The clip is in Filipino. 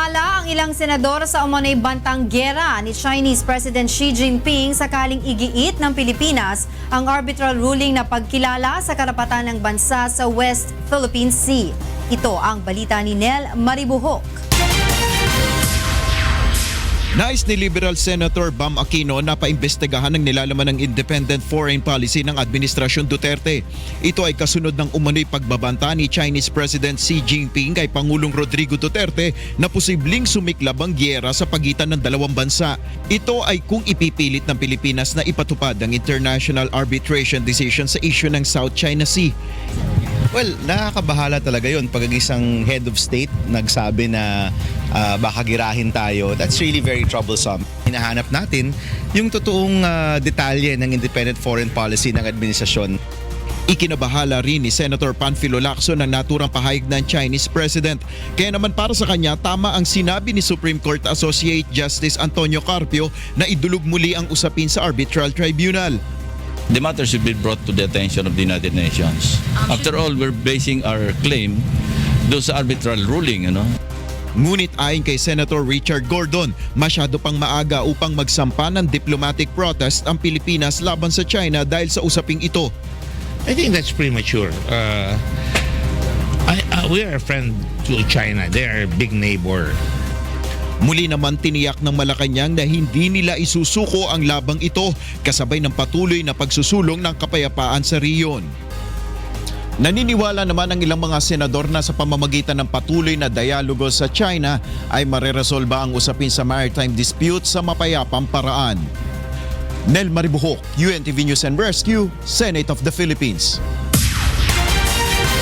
Kinabahala ang ilang senador sa umunay bantang gera ni Chinese President Xi Jinping sakaling igiit ng Pilipinas ang arbitral ruling na pagkilala sa karapatan ng bansa sa West Philippine Sea. Ito ang balita ni Nel Maribuhok. Nais ni Liberal Senator Bam Aquino na paimbestigahan ng nilalaman ng Independent Foreign Policy ng Administrasyon Duterte. Ito ay kasunod ng umano'y pagbabanta ni Chinese President Xi Jinping kay Pangulong Rodrigo Duterte na posibleng sumiklab ang gyera sa pagitan ng dalawang bansa. Ito ay kung ipipilit ng Pilipinas na ipatupad ang International Arbitration Decision sa issue ng South China Sea. Well, nakakabahala talaga yun pag ang isang head of state nagsabi na ah, baka girahin tayo. That's really very troublesome. Hinahanap natin yung totoong ah, detalye ng independent foreign policy ng administrasyon. Ikinabahala rin ni Senator Panfilo Lacson ang naturang pahayag ng Chinese President. Kaya naman para sa kanya, tama ang sinabi ni Supreme Court Associate Justice Antonio Carpio na idulog muli ang usapin sa arbitral tribunal. The matter should be brought to the attention of the United Nations. After all, we're basing our claim doon sa arbitral ruling, ano? Ngunit ayon kay Senator Richard Gordon, masyado pang maaga upang magsampa ng diplomatic protest ang Pilipinas laban sa China dahil sa usaping ito. I think that's premature. Uh, I, uh, we are a friend to China. They are a big neighbor. Muli naman tiniyak ng Malacanang na hindi nila isusuko ang labang ito kasabay ng patuloy na pagsusulong ng kapayapaan sa riyon. Naniniwala naman ang ilang mga senador na sa pamamagitan ng patuloy na dialogo sa China ay mareresolba ang usapin sa maritime dispute sa mapayapang paraan. Nel Maribuhok, UNTV News and Rescue, Senate of the Philippines.